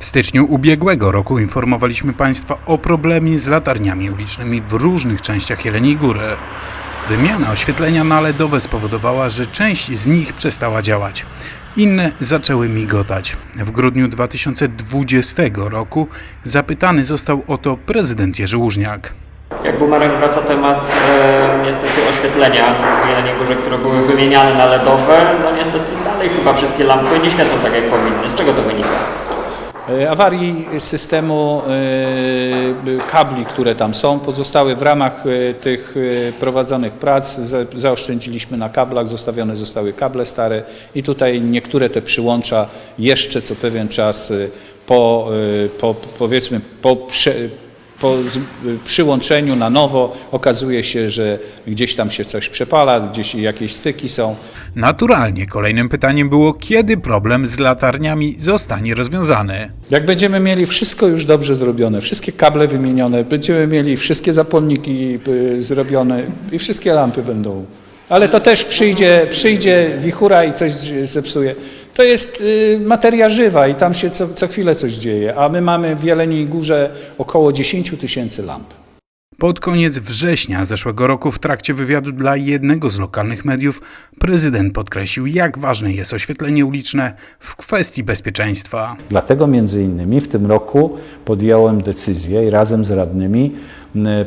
W styczniu ubiegłego roku informowaliśmy Państwa o problemie z latarniami ulicznymi w różnych częściach Jeleniej Góry. Wymiana oświetlenia na LEDowe spowodowała, że część z nich przestała działać. Inne zaczęły migotać. W grudniu 2020 roku zapytany został o to prezydent Jerzy Łużniak. Jak bumerang wraca temat e, niestety oświetlenia w Jeleniej Górze, które były wymieniane na LEDowe, no niestety dalej chyba wszystkie lampy nie świecą tak jak powinny. Z czego to wynika? E, awarii systemu e, kabli, które tam są, pozostały w ramach e, tych prowadzonych prac. za- Zaoszczędziliśmy na kablach, zostawione zostały kable stare i tutaj niektóre te przyłącza jeszcze co pewien czas po, po powiedzmy po, prze, po przyłączeniu na nowo okazuje się, że gdzieś tam się coś przepala, gdzieś jakieś styki są. Naturalnie kolejnym pytaniem było, kiedy problem z latarniami zostanie rozwiązany. Jak będziemy mieli wszystko już dobrze zrobione, wszystkie kable wymienione, będziemy mieli wszystkie zapłonniki y, zrobione i wszystkie lampy będą. Ale to też przyjdzie, przyjdzie wichura i coś zepsuje. To jest y, materia żywa i tam się co, co chwilę coś dzieje. A my mamy w Jeleniej Górze około 10 tysięcy lamp. Pod koniec września zeszłego roku w trakcie wywiadu dla jednego z lokalnych mediów prezydent podkreślił, jak ważne jest oświetlenie uliczne w kwestii bezpieczeństwa. Dlatego między innymi w tym roku podjąłem decyzję i razem z radnymi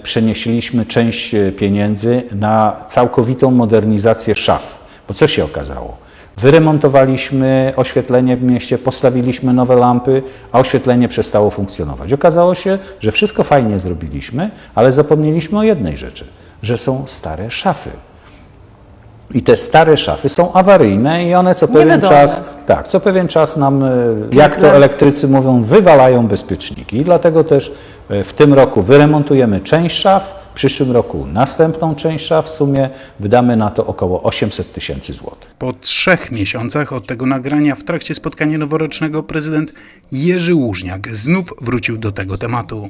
przenieśliśmy część e, pieniędzy na całkowitą modernizację szaf. Bo co się okazało? Wyremontowaliśmy oświetlenie w mieście, postawiliśmy nowe lampy, a oświetlenie przestało funkcjonować. Okazało się, że wszystko fajnie zrobiliśmy, ale zapomnieliśmy o jednej rzeczy, że są stare szafy. I te stare szafy są awaryjne i one co pewien Niewydolne. czas, tak, co pewien czas nam, e, jak to elektrycy mówią, wywalają bezpieczniki. I dlatego też e, w tym roku wyremontujemy część szaf, w przyszłym roku następną część szaf. W sumie wydamy na to około 800 tysięcy złotych. Po trzech miesiącach od tego nagrania w trakcie spotkania noworocznego prezydent Jerzy Łużniak znów wrócił do tego tematu.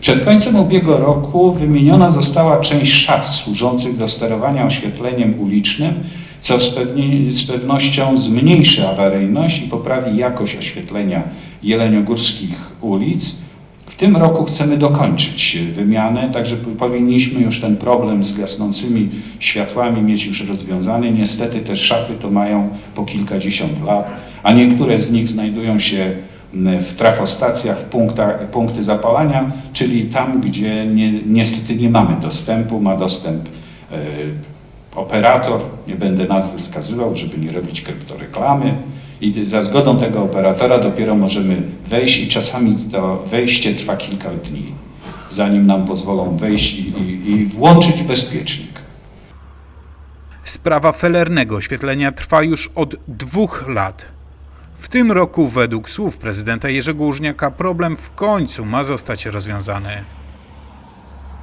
Przed końcem ubiegłego roku wymieniona została część szaf służących do sterowania oświetleniem ulicznym, co z, pewni, z pewnością zmniejszy awaryjność i poprawi jakość oświetlenia jeleniogórskich ulic. W tym roku chcemy dokończyć wymianę, także powinniśmy już ten problem z gasnącymi światłami mieć już rozwiązany. Niestety te szafy to mają po kilkadziesiąt lat, a niektóre z nich znajdują się w trafostacjach, w punktach, punkty zapalania, czyli tam, gdzie nie, niestety nie mamy dostępu, ma dostęp e, operator, nie będę nazwy wskazywał, żeby nie robić kryptoreklamy i za zgodą tego operatora dopiero możemy wejść i czasami to wejście trwa kilka dni, zanim nam pozwolą wejść i, i, i włączyć bezpiecznik. Sprawa felernego oświetlenia trwa już od dwóch lat. W tym roku, według słów prezydenta Jerzego Łużniaka, problem w końcu ma zostać rozwiązany.